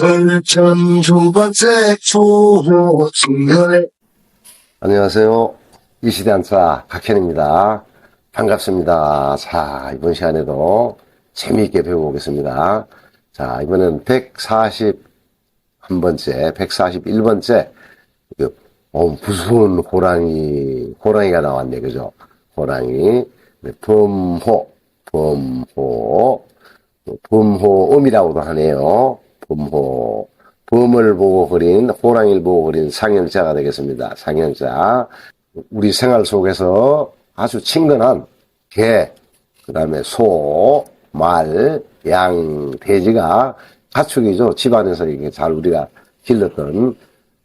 설천 두 번째 초호 중간에 안녕하세요. 이 시대 한사 박현입니다. 반갑습니다. 자, 이번 시간에도 재미있게 배워보겠습니다. 자, 이번엔 141번째, 141번째, 그, 어, 무서운 호랑이, 호랑이가 나왔네, 그죠? 호랑이, 네, 범호, 범호, 범호음이라고도 하네요. 범호. 범을 보고 그린, 호랑이를 보고 그린 상형자가 되겠습니다. 상형자. 우리 생활 속에서 아주 친근한 개, 그 다음에 소, 말, 양, 돼지가 가축이죠. 집안에서 이게 잘 우리가 길렀던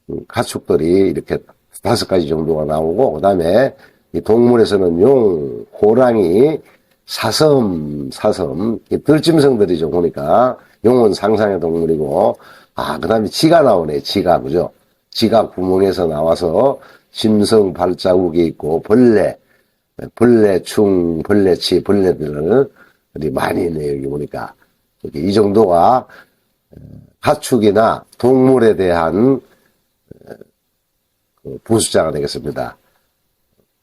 음, 가축들이 이렇게 다섯 가지 정도가 나오고, 그 다음에 이 동물에서는 용, 호랑이, 사슴, 사슴, 이 들짐승들이죠. 보니까 용은 상상의 동물이고, 아, 그 다음에 쥐가 나오네. 쥐가, 그죠? 쥐가 구멍에서 나와서 짐승 발자국이 있고, 벌레, 벌레충, 벌레치, 벌레들을 많이 있네요. 여기 보니까. 이 정도가 어, 가축이나 동물에 대한 어, 그 되겠습니다.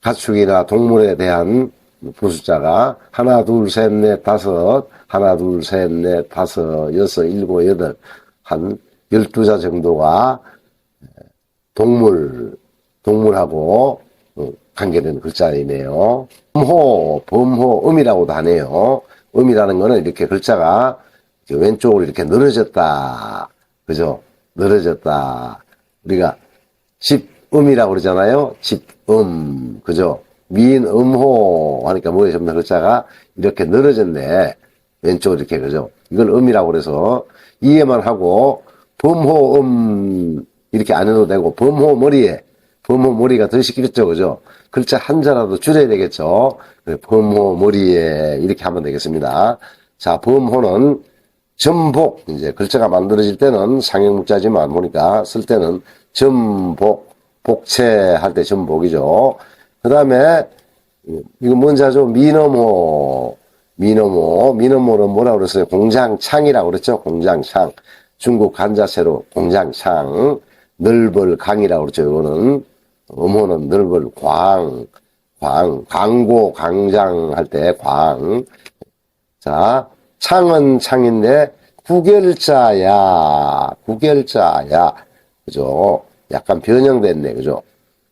가축이나 동물에 대한 부숫자가 하나, 둘, 셋, 넷, 다섯, 하나, 둘, 셋, 넷, 다섯, 여섯, 일곱, 여덟, 한 열두 자 정도가 동물, 동물하고 어, 관계된 글자이네요. 범호, 범호, 음이라고도 하네요. 음이라는 거는 이렇게 글자가 왼쪽으로 이렇게 늘어졌다. 그죠? 늘어졌다. 우리가 집음이라고 그러잖아요. 집음. 그죠? 미인 음호 하니까 뭐에 접는 글자가 이렇게 늘어졌네. 왼쪽으로 이렇게, 그죠? 이걸 음이라고 그래서 이해만 하고 범호 음 이렇게 안 해도 되고 범호 머리에 범호 머리가 더 시키겠죠, 그죠? 글자 한자라도 줄여야 되겠죠. 그래, 범호 머리에 이렇게 하면 되겠습니다. 자, 범호는 전복 이제 글자가 만들어질 때는 상형문자지만 보니까 쓸 때는 전복 복채 할 때 전복이죠. 그 다음에 이거 뭔지 아죠? 미너모 미너모 미너모는 뭐라고 그랬어요? 공장창이라고 그랬죠? 공장창 중국 간자세로 공장창 넓을 강이라고 그랬죠. 이거는 음호는 넓을 광, 광, 광고, 광장 할 때 광. 자, 창은 창인데 구결자야, 구결자야. 그죠? 약간 변형됐네. 그죠?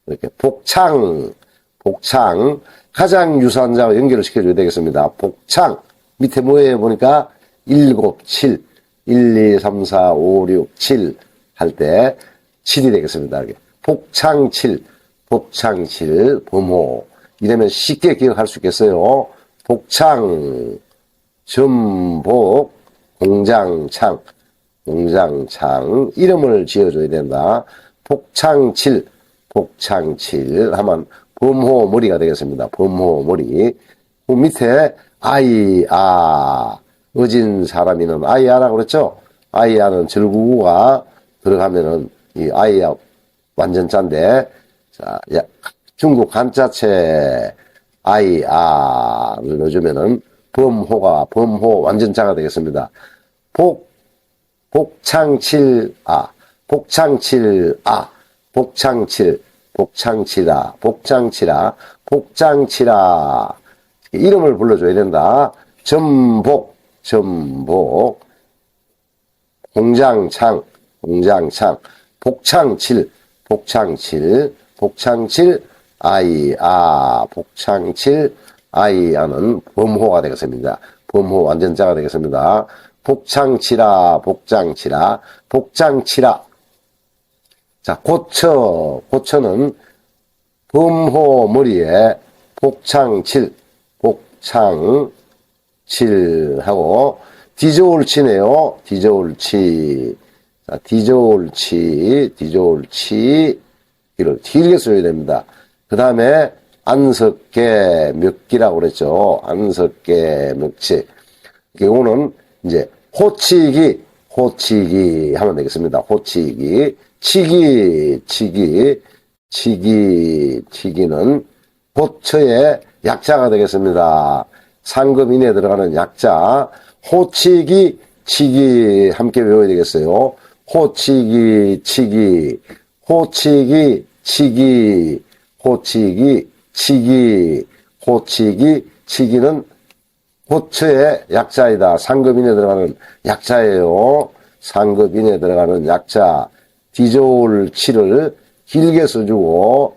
이렇게 복창, 복창. 가장 유사한 자와 연결을 시켜줘야 되겠습니다. 복창. 밑에 뭐예요? 보니까 일곱, 칠. 1, 2, 3, 4, 5, 6, 7 할 때 7이 되겠습니다. 이렇게. 복창칠, 복창칠, 범호. 이러면 쉽게 기억할 수 있겠어요. 복창, 전복, 공장창, 공장창. 이름을 지어줘야 된다. 복창칠, 복창칠 하면 범호 머리가 되겠습니다. 범호 머리. 그 밑에 아이, 아. 어진 사람이는 아이야라고 그랬죠? 아이야는 절구가 들어가면은 이 아이야 완전 짠데, 자, 야, 중국 한자체 아이아를 넣어주면은 범호가, 범호 완전 자가 되겠습니다. 복, 복창칠아, 복창칠아, 복창칠, 복창치라, 복창치라, 복창치라. 이름을 불러줘야 된다. 전복, 전복, 공장창, 공장창, 복창칠, 복창칠, 복창칠, 아이, 아, 복창칠, 아이, 아는 범호가 되겠습니다. 범호 완전자가 되겠습니다. 복창치라, 복장치라, 복장치라. 자, 고처, 고처는 범호 머리에 복창칠, 복창, 칠하고 디저울치네요. 디저울치. 자, 디저울치, 디저울치. 이를 길게 써야 됩니다. 그 다음에 안석계 몇기라고 그랬죠. 안석계 몇치. 이거는 이제 호치기, 호치기 하면 되겠습니다. 호치기. 치기, 치기, 치기, 치기는 고처의 약자가 되겠습니다. 상급 이내에 들어가는 약자, 호치기, 치기 함께 외워야 되겠어요. 호치기, 치기, 호치기, 치기, 호치기, 치기, 호치기, 치기는 호처의 약자이다. 상급인에 들어가는 약자예요. 상급인에 들어가는 약자. 디조울 치를 길게 써주고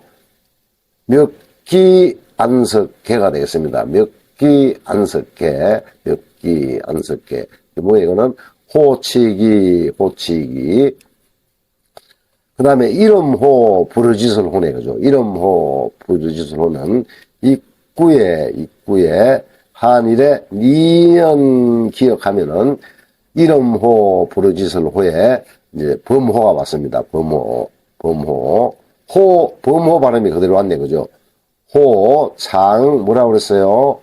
몇기 안석개가 되겠습니다. 몇기 안석개, 몇기 안석개. 뭐 이거는 호치기, 호치기. 그 다음에 이름호 부르지설호네, 그죠? 이름호 부르지설호는 입구에, 입구에 한일에 니연 기억하면은 이름호 부르지설호에 이제 범호가 왔습니다. 범호, 범호. 호, 범호 발음이 그대로 왔네, 그죠? 호, 장, 뭐라 그랬어요?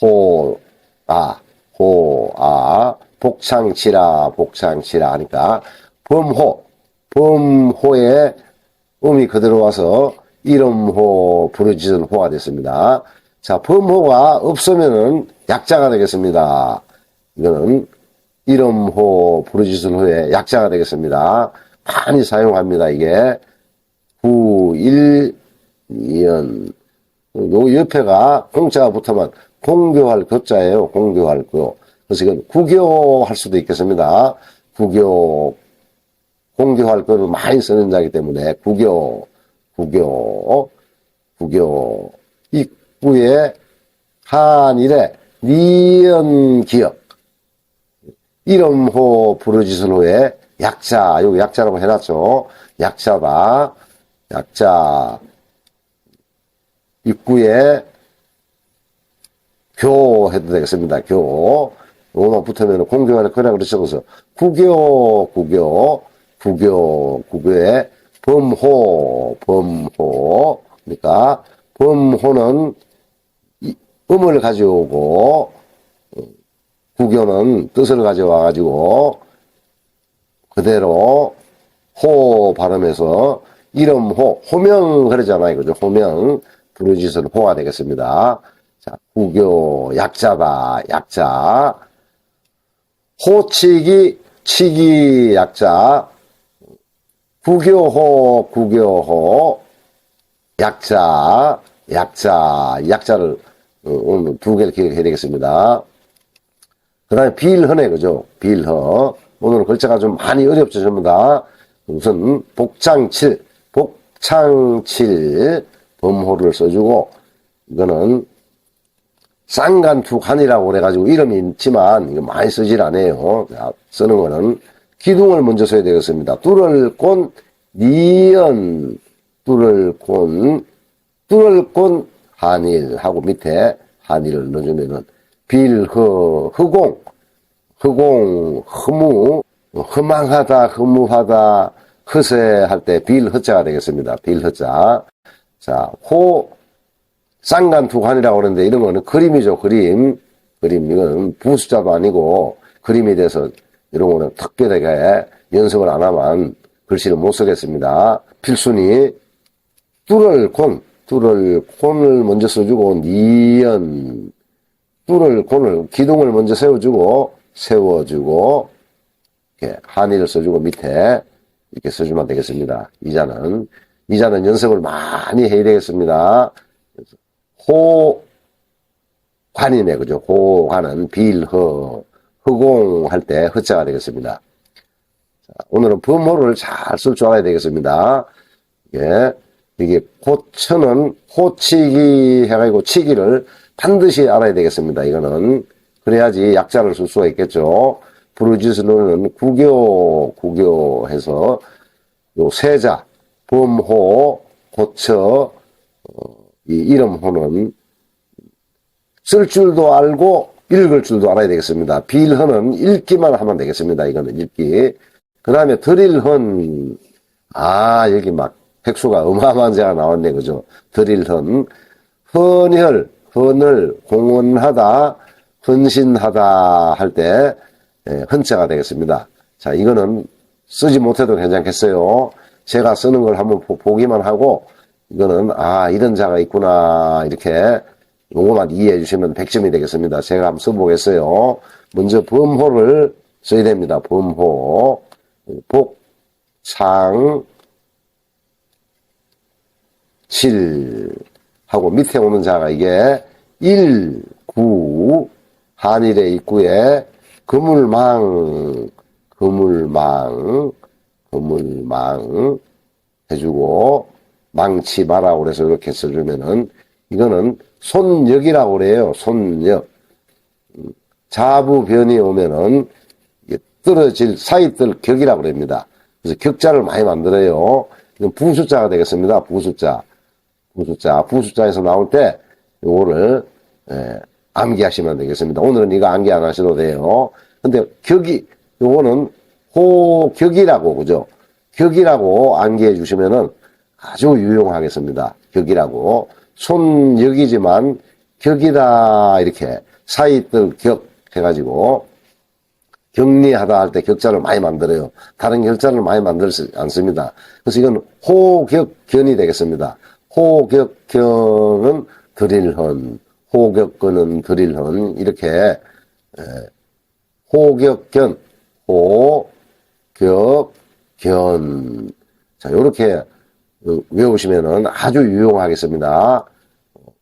호, 아, 호, 아, 복창치라, 복창치라 하니까, 범호, 범호에 음이 그대로 와서 이름호, 부르짖은 호가 됐습니다. 자, 범호가 없으면은 약자가 되겠습니다. 이거는 이름호, 부르짖은 호의 약자가 되겠습니다. 많이 사용합니다, 이게. 구, 일, 이연. 요 옆에가 공자가 붙으면 공교할 교자예요. 공교할 교. 그래서 이건 구교할 수도 있겠습니다. 구교, 공교할 거를 많이 쓰는 자이기 때문에 구교, 구교, 구교. 입구에 한일에 니연 기억. 이름호 부르짖은 후에 약자, 여기 약자라고 해놨죠. 약자다. 약자. 입구에 교 해도 되겠습니다. 교. 요만 붙으면 공교하는 거라 그렇죠. 그래서 구교, 구교, 구교, 구교에 범호, 범호. 그러니까 범호는 이- 음을 가져오고 어, 구교는 뜻을 가져와 가지고 그대로 호 발음해서 이름호, 호명 그러잖아요. 그죠? 호명, 부르짖은 호가 되겠습니다. 자, 구교, 약자다, 약자. 호치기, 치기, 약자. 구교호, 구교호, 약자, 약자, 약자를 어, 오늘 두 개를 기억해야 되겠습니다. 그 다음에 빌허네, 그죠? 빌허. 오늘 글자가 좀 많이 어렵죠, 전부 다. 우선, 복창칠, 복창칠, 범호를 써주고, 이거는, 쌍간투간이라고 그래가지고 이름이 있지만, 이거 많이 쓰질 않아요. 자, 쓰는 거는, 기둥을 먼저 써야 되겠습니다. 뚫을 꼰, 니연, 뚫을 꼰, 뚫을 꼰, 한일, 하고 밑에 한일을 넣어주면은, 빌허, 허공, 허공, 허무, 허망하다, 허무하다, 허세 할 때 빌허자가 되겠습니다. 빌허자. 자, 호, 쌍간투관이라고 그러는데 이런 거는 그림이죠, 그림. 그림, 이건 부수자도 아니고 그림이 돼서 이런 거는 특별하게 연습을 안 하면 글씨를 못 쓰겠습니다. 필순이 뚫을 콘, 뚫을 콘을 먼저 써주고 니연, 뚫을 곤을 기둥을 먼저 세워주고 세워주고 이렇게 한의를 써주고 밑에 이렇게 써주면 되겠습니다. 이자는 이자는 연습을 많이 해야 되겠습니다. 호 관이네 그죠? 호 관은 빌 허 허공할 때 허자가 되겠습니다. 자, 오늘은 범호를 잘 쓸 줄 알아야 되겠습니다. 예. 이게 호처는 호치기 해가지고 치기를 반드시 알아야 되겠습니다. 이거는 그래야지 약자를 쓸 수가 있겠죠. 부르짖으로는 구교 구교해서 요 세자 범호 고처 어, 이 이름호는 쓸 줄도 알고 읽을 줄도 알아야 되겠습니다. 빌허는 읽기만 하면 되겠습니다. 이거는 읽기. 그 다음에 드릴헌 아 여기 막 획수가 어마어마한 자가 나왔네 그죠? 드릴헌 헌혈 헌을 공헌하다 헌신하다 할때 예, 헌자가 되겠습니다. 자 이거는 쓰지 못해도 괜찮겠어요. 제가 쓰는 걸 한번 보- 보기만 하고 이거는 아 이런 자가 있구나 이렇게 요거만 이해해 주시면 100점이 되겠습니다. 제가 한번 써보겠어요. 먼저 범호를 써야 됩니다. 범호 복, 상, 칠 하고 밑에 오는 자가 이게 일, 구, 한일의 입구에 그물망, 그물망, 그물망 해주고 망치 마라 그래서 이렇게 써주면은 이거는 손역이라고 그래요. 손역. 음, 자부변이 오면은 떨어질 사이뜰 격이라고 그럽니다. 그래서 격자를 많이 만들어요. 이건 부숫자가 되겠습니다. 부숫자. 부숫자. 부숫자에서 나올 때 요거를 예, 암기하시면 되겠습니다. 오늘은 이거 암기 안 하셔도 돼요. 근데 격이 요거는 호격이라고 그죠? 격이라고 암기해 주시면은 아주 유용하겠습니다. 격이라고 손역이지만 격이다 이렇게 사이뜰 격 해가지고 격리하다 할 때 격자를 많이 만들어요. 다른 격자를 많이 만들지 않습니다. 그래서 이건 호격견이 되겠습니다. 호격견은 드릴헌, 호격근은 드릴헌 이렇게 에, 호격견, 호격견 자 이렇게 어, 외우시면은 아주 유용하겠습니다.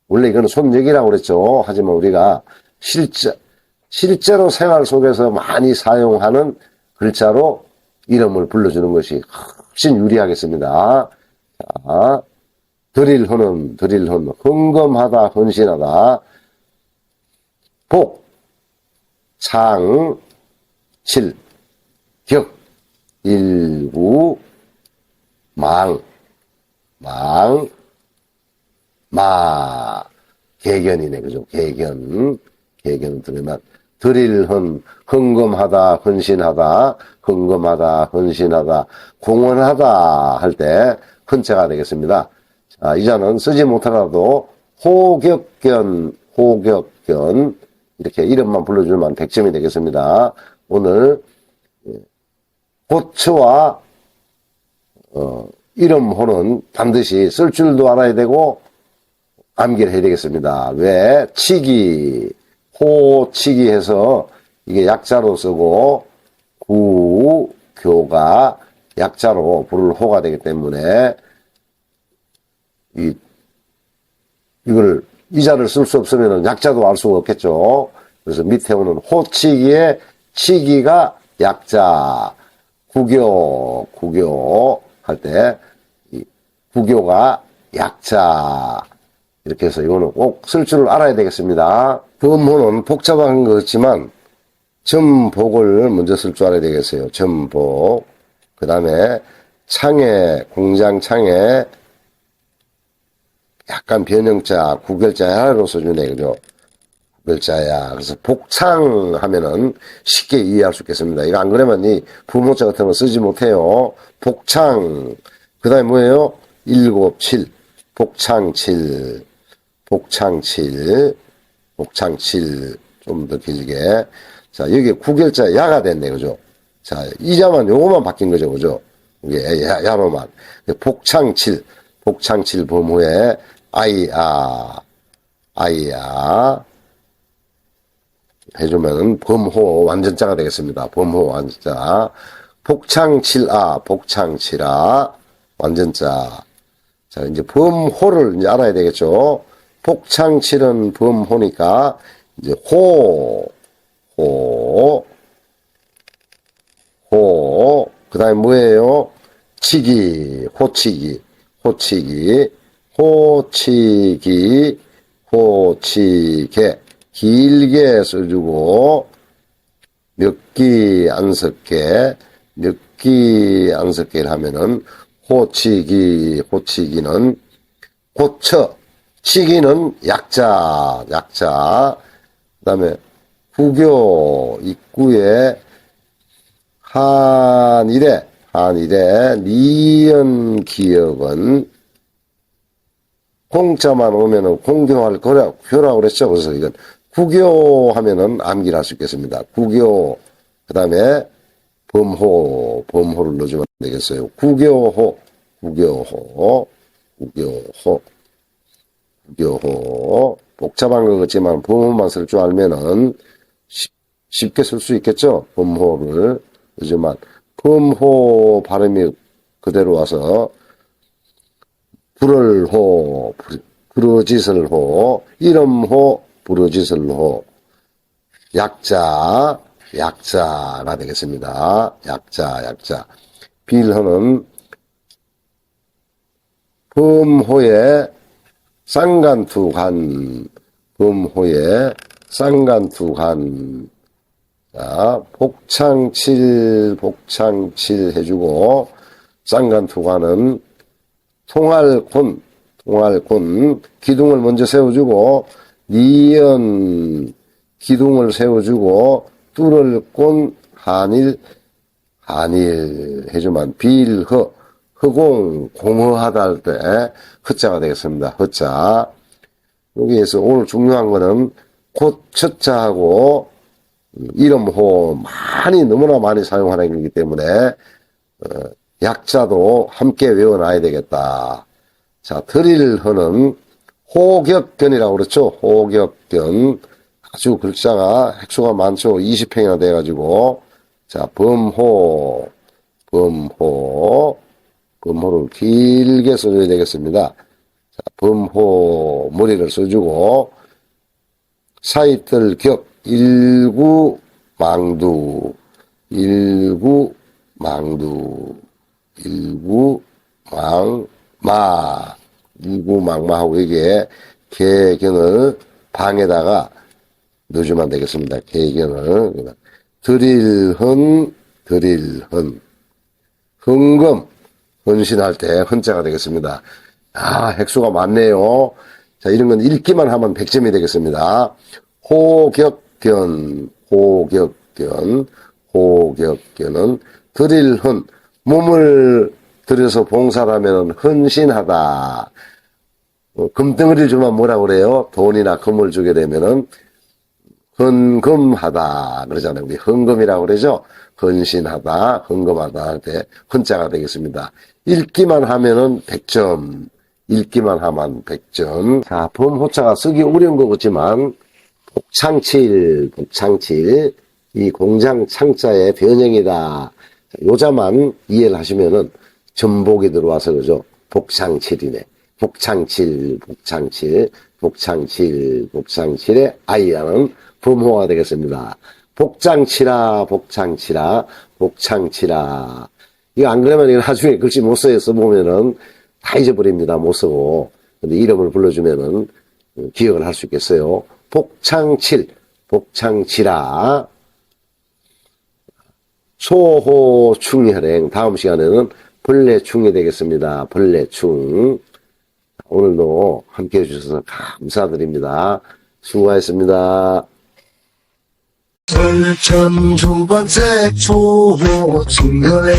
원래 이거는 손역이라고 그랬죠. 하지만 우리가 실제 실제로 생활 속에서 많이 사용하는 글자로 이름을 불러주는 것이 훨씬 유리하겠습니다. 자, 드릴허는 드릴허는 흥검하다 헌신하다. 복, 상, 칠, 격, 일구, 망, 망, 마, 개견이네, 그죠? 개견, 개견 들으면, 드릴헌, 흥금하다, 헌신하다, 흥금하다, 헌신하다, 공헌하다 할 때, 헌체가 되겠습니다. 자, 이자는 쓰지 못하라도, 호격견, 호격견, 이렇게 이름만 불러주면 100점이 되겠습니다. 오늘, 고츠와, 어, 이름호는 반드시 쓸 줄도 알아야 되고 암기를 해야 되겠습니다. 왜? 치기, 호치기 해서 이게 약자로 쓰고 구, 교가 약자로 부를 호가 되기 때문에 이, 이걸 이자를 쓸 수 없으면 약자도 알 수가 없겠죠. 그래서 밑에 오는 호치기에 치기가 약자, 구교, 구교 할 때, 이 구교가 약자, 이렇게 해서 이거는 꼭 쓸 줄을 알아야 되겠습니다. 범호는 복잡한 것 같지만, 점복을 먼저 쓸 줄 알아야 되겠어요. 점복. 그 다음에 창에, 공장 창에 약간 변형자, 구결자 하나로 써주네, 그죠? 구결자야. 그래서 복창 하면은 쉽게 이해할 수 있겠습니다. 이거 안 그러면 이 부모자 같은 거 쓰지 못해요. 복창. 그 다음에 뭐예요? 일곱, 칠. 복창 칠. 복창 칠. 복창 칠. 좀 더 길게. 자, 여기 구결자 야가 됐네, 그죠? 자, 이자만 요거만 바뀐 거죠, 그죠? 이게 야, 야로만. 복창 칠. 복창 칠 범후에 아이야. 아이야. 해주면 범호 완전자가 되겠습니다. 범호 완전자. 복창칠아, 복창칠아, 완전자. 자, 이제 범호를 이제 알아야 되겠죠. 복창칠은 범호니까, 이제 호, 호, 호, 그 다음에 뭐예요? 치기, 호치기, 호치기, 호치기, 호치게. 길게 써주고, 몇기 안 섞게, 몇기 안 섞게를 하면은, 호치기, 호치기는, 호처, 치기는 약자, 약자, 그 다음에, 후교, 입구에, 한일에, 한일에, 니은 기억은, 공자만 오면은 공교할 거라, 교라고 그랬죠. 그래서 이건 구교하면은 암기를 할 수 있겠습니다. 구교, 그 다음에 범호, 범호를 넣어주면 되겠어요. 구교호, 구교호, 구교호, 구교호. 복잡한 것 같지만 범호만 쓸 줄 알면은 쉽, 쉽게 쓸 수 있겠죠. 범호를. 하지만 범호 발음이 그대로 와서 불을호, 부르짖을호, 이름호, 부르짖을호, 약자, 약자가 되겠습니다. 약자, 약자. 빌허는 범호의 쌍간투간, 범호의 쌍간투간, 자, 복창칠, 복창칠 해주고, 쌍간투간은 통할곤, 통할곤, 기둥을 먼저 세워주고, 니연, 기둥을 세워주고, 뚫을 꼰, 한일, 한일 해주면, 빌허, 허공, 공허하다 할 때, 허자가 되겠습니다. 허자. 여기에서 오늘 중요한 거는, 곧 첫자하고, 이름호 많이, 너무나 많이 사용하는 거기 때문에, 어, 약자도 함께 외워놔야 되겠다. 자, 드릴 허는 호격견이라고 그랬죠? 호격견. 아주 글자가, 획수가 많죠? 20행이나 돼가지고. 자, 범호, 범호, 범호를 길게 써줘야 되겠습니다. 자, 범호, 머리를 써주고, 사이들 격, 일구, 망두, 일구, 망두, 일구, 망, 마, 일구, 망마하고 이게 개견을 방에다가 넣어주면 되겠습니다. 개견을. 드릴흔, 드릴흔. 흥금, 헌신할 때 헌자가 되겠습니다. 아, 핵수가 많네요. 자, 이런 건 읽기만 하면 100점이 되겠습니다. 호격견, 호격견, 호격견은 드릴흔, 몸을 들여서 봉사하면 헌신하다. 어, 금덩어리를 주면 뭐라 그래요? 돈이나 금을 주게 되면은 헌금하다 그러잖아요. 우리 헌금이라고 그러죠. 헌신하다, 헌금하다 할 때 헌자가 되겠습니다. 읽기만 하면은 100점, 읽기만 하면 100점. 자, 범호자가 쓰기 어려운 거 같지만 복창칠, 복창칠 이 공장 창자의 변형이다. 자, 요자만 이해를 하시면은 전복이 들어와서 그죠. 복창칠이네. 복창칠, 복창칠, 복창칠, 복창칠의 아이야는 범호가 되겠습니다. 복장치라, 복창치라, 복창치라. 이거 안 그러면 이거 나중에 글씨 못 써요. 써보면은 다 잊어버립니다. 못 쓰고. 근데 이름을 불러주면은 기억을 할 수 있겠어요. 복창칠, 복창치라. 소호 충혈행. 다음 시간에는 벌레충이 되겠습니다. 벌레충. 오늘도 함께 해주셔서 감사드립니다. 수고하셨습니다. 설천 두 번째 초호 중간에